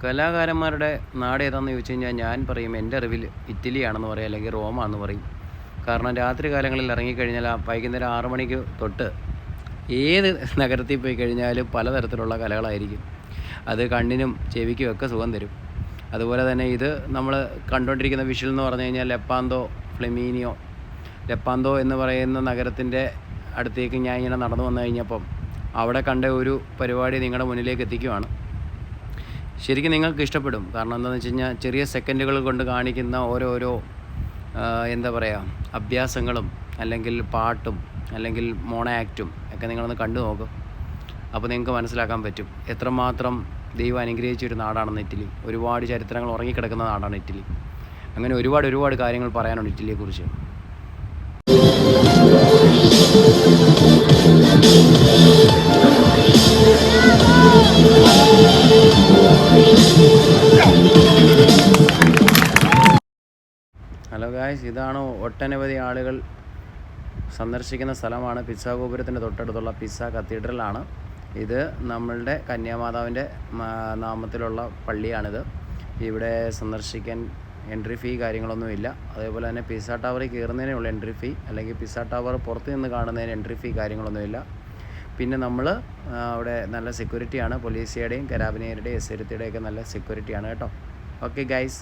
കലാകാരന്മാരുടെ നാട് ഏതാണെന്ന് ചോദിച്ചു കഴിഞ്ഞാൽ ഞാൻ പറയും എന്റെ അറിവിൽ ഇറ്റലിയാണെന്ന് പറയും അല്ലെങ്കിൽ റോമാണെന്ന് പറയും. കാരണം രാത്രി കാലങ്ങളിൽ ഇറങ്ങിക്കഴിഞ്ഞാൽ വൈകുന്നേരം ആറു മണിക്ക് തൊട്ട് ഏത് നഗരത്തിൽ പോയി കഴിഞ്ഞാലും പലതരത്തിലുള്ള കലകളായിരിക്കും. അത് കണ്ണിനും ചെവിക്കും ഒക്കെ സുഖം തരും. അതുപോലെ തന്നെ ഇത് നമ്മൾ കണ്ടുകൊണ്ടിരിക്കുന്ന വിഷ്വൽ എന്ന് പറഞ്ഞു കഴിഞ്ഞാൽ ലെപ്പാന്തോ ഫ്ലെമീനിയോ ലെപ്പാന്തോ എന്ന് പറയുന്ന നഗരത്തിന്റെ അടുത്തേക്ക് ഞാൻ ഇങ്ങനെ നടന്നു വന്നു കഴിഞ്ഞപ്പം അവിടെ കണ്ട ഒരു പരിപാടി നിങ്ങളുടെ മുന്നിലേക്ക് എത്തിക്കുവാണ്. ശരിക്കും നിങ്ങൾക്ക് ഇഷ്ടപ്പെടും. കാരണം എന്താണെന്ന് വെച്ച് കഴിഞ്ഞാൽ ചെറിയ സെക്കൻഡുകൾ കൊണ്ട് കാണിക്കുന്ന ഓരോരോ എന്താ പറയുക അഭ്യാസങ്ങളും അല്ലെങ്കിൽ പാട്ടും അല്ലെങ്കിൽ മോണ ആക്റ്റും ഒക്കെ നിങ്ങളൊന്ന് കണ്ടു നോക്കും. അപ്പോൾ നിങ്ങൾക്ക് മനസ്സിലാക്കാൻ പറ്റും. എത്രമാത്രം ദൈവം അനുഗ്രഹിച്ച ഒരു നാടാണെന്ന് ഇറ്റലി. ഒരുപാട് ചരിത്രങ്ങൾ ഉറങ്ങിക്കിടക്കുന്ന നാടാണ് ഇറ്റലി. അങ്ങനെ ഒരുപാട് ഒരുപാട് കാര്യങ്ങൾ പറയാനുണ്ട് ഇറ്റലിയെക്കുറിച്ച്. ഹലോ ഗായ്സ് ഇതാണ് ഒട്ടനവധി ആളുകൾ സന്ദർശിക്കുന്ന സ്ഥലമാണ്. പിസ്സ ഗോപുരത്തിന്റെ തൊട്ടടുത്തുള്ള പിസ്സ കത്തീഡ്രലാണ്. ഇത് നമ്മളുടെ കന്യാമാതാവിന്റെ നാമത്തിലുള്ള പള്ളിയാണിത്. ഇവിടെ സന്ദർശിക്കാൻ എൻട്രി ഫീ കാര്യങ്ങളൊന്നുമില്ല അതേപോലെ തന്നെ പിസ്സ ടവറിൽ കയറുന്നതിനുള്ള എൻട്രി ഫീ അല്ലെങ്കിൽ പിസ്സ ടവർ പുറത്ത് നിന്ന് കാണുന്നതിന് എൻട്രി ഫീ കാര്യങ്ങളൊന്നുമില്ല പിന്നെ നമ്മൾ അവിടെ നല്ല സെക്യൂരിറ്റിയാണ് പോലീസുകാരുടെയും കരാബിനേരുടെയും എസ് ഒക്കെ നല്ല സെക്യൂരിറ്റിയാണ് കേട്ടോ. Okay guys